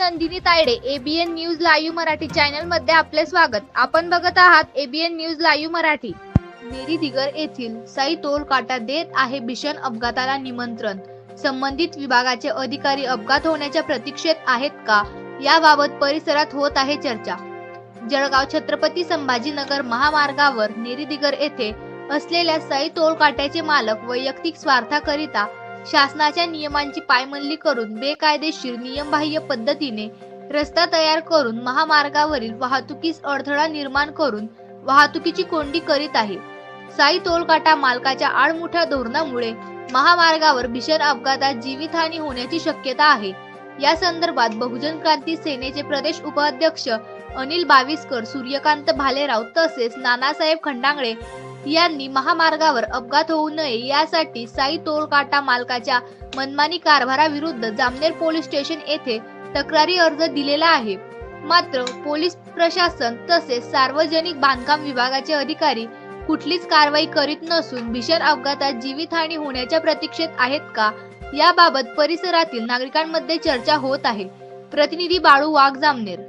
Nandini Tayade ABN news live Marathi चॅनलमध्ये आपले स्वागत. आपण बघत आहात एबीएन न्यूज लाईव्ह मराठी. मेरी दिगर येथील साई टोल काटा देत आहे भीषण अपघाताला निमंत्रण. संबंधित विभागाचे अधिकारी अपघात होण्याच्या प्रतीक्षेत आहेत का? याबाबत परिसरात होत आहे चर्चा. जळगाव छत्रपती संभाजीनगर महामार्गावर नेरी दिगर येथे असलेल्या साई टोल काट्याचे मालक वैयक्तिक स्वार्थाकरिता शासनाच्या नियमांची पायमल्ली करून बेकायदेशीर नियमबाह्य पद्धतीने रस्ता तयार करून महामार्गावरील वाहतुकीस अडथळा निर्माण करून वाहतुकीची कोंडी करीत आहे. साई टोलकाटा मालकाच्या आडमुठ्या धोरणामुळे महामार्गावर भीषण अपघातात जीवितहानी होण्याची शक्यता आहे. या संदर्भात बहुजन क्रांती सेनेचे प्रदेश उपाध्यक्ष अनिल बाविस्कर सूर्यकांत भालेराव तसेच नानासाहेब खंडांगळे यांनी महामार्गावर अपघात होऊ नये यासाठी साई टोलकाटा मालकाच्या मनमानी कारभाराविरुद्ध जामनेर पोलीस स्टेशन येथे तक्रारी अर्ज दिलेला आहे. मात्र पोलीस प्रशासन तसेच सार्वजनिक बांधकाम विभागाचे अधिकारी कुठलीच कारवाई करीत नसून भीषण अपघातात जीवितहानी होण्याच्या प्रतीक्षेत आहेत का? याबाबत परिसरातील नागरिकांमध्ये चर्चा होत आहे. प्रतिनिधी बाळू वाघ जामनेर.